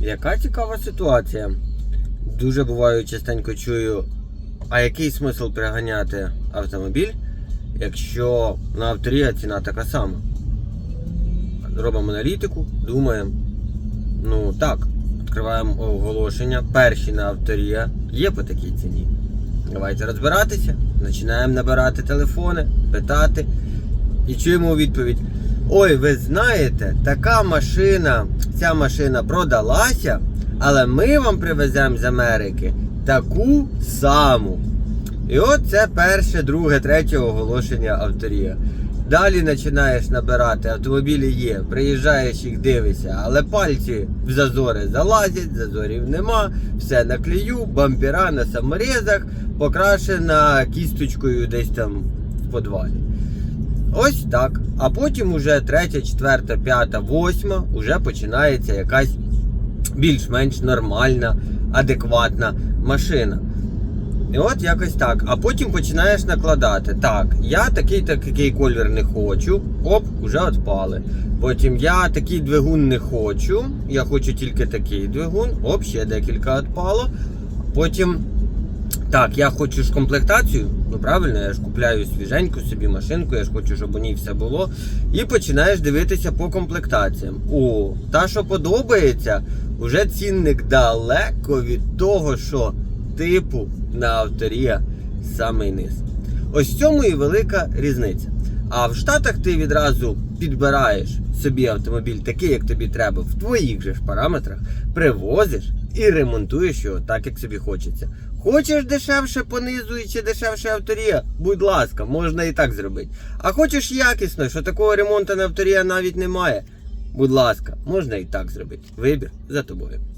Яка цікава ситуація. Дуже буваю частенько чую, а який смисл приганяти автомобіль, якщо на авторія ціна така сама. Робимо аналітику, думаємо. Ну так, відкриваємо оголошення. Перші на авторія є по такій ціні. Давайте розбиратися. Починаємо набирати телефони, питати. І чуємо у відповідь: Ой, ви знаєте, така машина, ця машина продалася, але ми вам привеземо з Америки таку саму. І от це перше, друге, третє оголошення авторія. Далі починаєш набирати, автомобілі є, приїжджаєш їх дивишся, але пальці в зазори залазять, зазорів нема, все на клею, бампера на саморезах, покрашена кісточкою десь там в подвалі. Ось так. А потім уже третя, четверта, п'ята, восьма уже починається якась більш-менш нормальна, адекватна машина. І от якось так. А потім починаєш накладати. Так, я такий такий колір не хочу. Оп, уже відпали. Потім я такий двигун не хочу. Я хочу тільки такий двигун. Оп, ще декілька відпало. Потім. Так, я хочу ж комплектацію. Ну правильно, я ж купляю свіженьку собі машинку, я ж хочу, щоб у ній все було. І починаєш дивитися по комплектаціям. О, та, що подобається, вже цінник далеко від того, що типу на авторія самий низ. Ось в цьому і велика різниця. А в Штатах ти відразу підбираєш собі автомобіль такий, як тобі треба, в твоїх же ж параметрах, привозиш і ремонтуєш його так, як собі хочеться. Хочеш дешевше понизу чи дешевше авторія? Будь ласка, можна і так зробити. А хочеш якісно, що такого ремонту на авторія навіть немає. Будь ласка, можна і так зробити. Вибір за тобою.